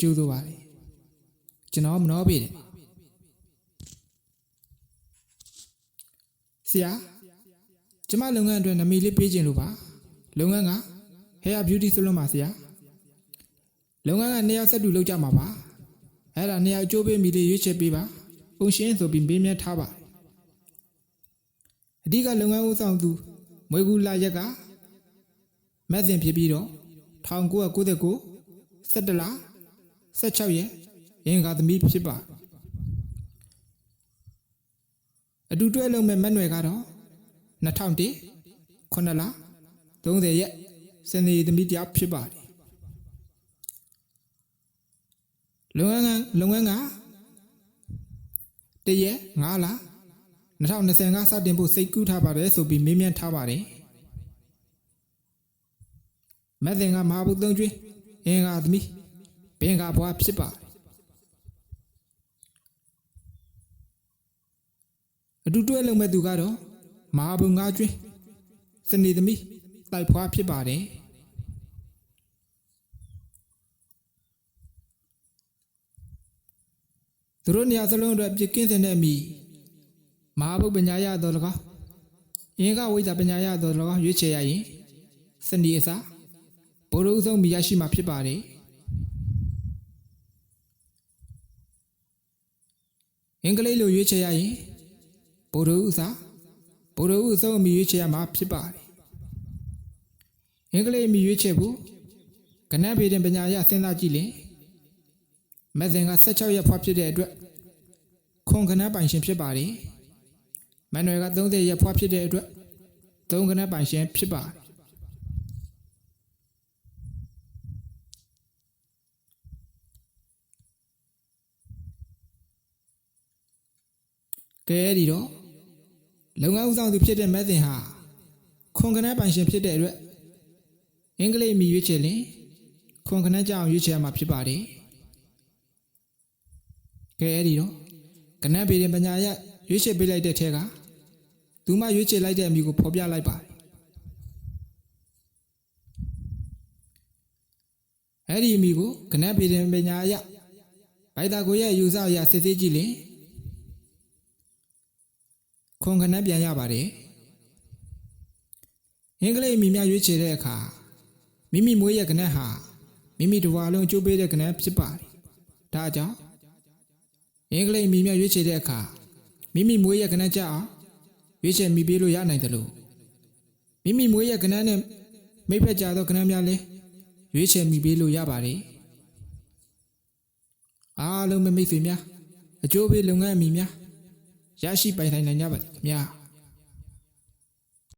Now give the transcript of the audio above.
ကျိုးဆိုပါလေကျွန်တော်မနှောပေးတယ်ဆရာကျမလုပ်ငန်းအတွက်နာမည်လေးပေးခြင်းလို့ပါလုပ်ငန်းက Hair Beauty Salon ပါဆရာလုပ်ငန်းကနှစ်ယောက်ဆက်တူလုပ်ကြမှာပါအဲ့ဒါနှစ်ယောက်အကျိုးပေးမိလေးရွေးချယ်ပေးပါပုံရှင်းဆိုပြီးပေးမြတ်ထားပါအဓိကလုပ်ငန်းဦးဆောင်သူမွေကူလာရက်ကမက်ဇင်ဖြစ်ပြီးတော့1999 17လ16ရက်ရင်းကသမီးဖြစ်ပါအတူတွဲလုံးမဲ့မက်နွယ်ကတော့2001 9လ30ရက်စနေသမီးတယောက်ဖြစ်ပါတယ်လုပ်ငန်းကလုပ်ငန်းကတရက်9လ2025စတင်ဖို့စိတ်ကူးထားပါတယ်ဆိုပြီးမေးမြန်းထားပါတယ်မက်သင်ကမဟာဘုသုံးကျွင်း အင်္ဂါသမီးဘင်္ဂါဘွားဖြစ်ပါတယ်အတူတွဲလုံမဲ့သူကတော့မဟာဘုငါးကျွင်းစနေသမီးတိုက်ဖွားဖြစ်ပါတယ်သူတို့နေရာစလုံးအတွက်ပြစ်ကင်းစင်တဲ့အမိမဟာဘုပညာရတော်၎င်းအင်္ဂါဝိဇ္ဇာပညာရတော်၎င်းရွေးချယ်ရရင်စနေအစား ဘိုလ်ရုပ်ဆုံးမိရရှိမှာဖြစ်ပါတယ်အင်္ဂလိပ်လိုရွေးချယ်ရရင်ဘိုလ်ရုပ်ဥစားဘိုလ်ရုပ်ဥဆုံးအမိရွေးချယ်ရမှာဖြစ်ပါတယ်အင်္ဂလိပ်အမိရွေးချယ်ဖို့ကနန်းပေတင်ပညာရစဉ်းစားကြည့်လင်မက်ဇင်က16ရက်ဖွားဖြစ်တဲ့အတွက်ခွန်ကနန်းပိုင်ရှင်ဖြစ်ပါတယ်မန်နွယ်က30ရက်ဖွားဖြစ်တဲ့အတွက်သုံးကနန်းပိုင်ရှင်ဖြစ်ပါတယ် ကဲအဲ့ဒီတော့လုပ်ငန်းဦးဆောင်သူဖြစ်တဲ့မက်ဇင်ဟာခွန်ကနန်းပိုင်ရှင်ဖြစ်တဲ့အတွက်အင်္ဂလိပ်အမိရွေးချယ်လင်ခွန်ကနန်းကြောင်ရွေးချယ်ရမှာဖြစ်ပါတယ်ကဲအဲ့ဒီတော့ကနန်းပေရင်ပညာရရွေးချယ်ပေးလိုက်တဲ့ထဲကသူမရွေးချယ်လိုက်တဲ့အမိကိုဖော်ပြလိုက်ပါတယ်အဲ့ဒီအမိကိုကနန်းပေရင်ပညာရဘိုက်တာကိုရဲ့ယူဆအရစစ်သေးကြည့်လင် ခွန်ကနန်းပြန်ရပါတယ်အင်္ဂလိပ်အမိများရွေးချယ်တဲ့အခါမိမိမွေးရဲ့ကနန်းဟာမိမိတစ်ဝါလုံးအကျိုးပေးတဲ့ကနန်းဖြစ်ပါတယ်ဒါကြောင့်အင်္ဂလိပ်အမိများရွေးချယ်တဲ့အခါမိမိမွေးရဲ့ကနန်းကြအောင်ရွေးချယ်မိပေးလို့ရနိုင်တယ်လို့မိမိမွေးရဲ့ကနန်းနဲ့မိဖက်ကြသောကနန်းများလည်းရွေးချယ်မိပေးလို့ရပါတယ်အားလုံးပဲမိတ်ဆွေများအကျိုးပေးလုပ်ငန်းအမိများ ရရှိပိုင်ဆိုင်နိုင်ကြပါသည်ခင်ဗျာ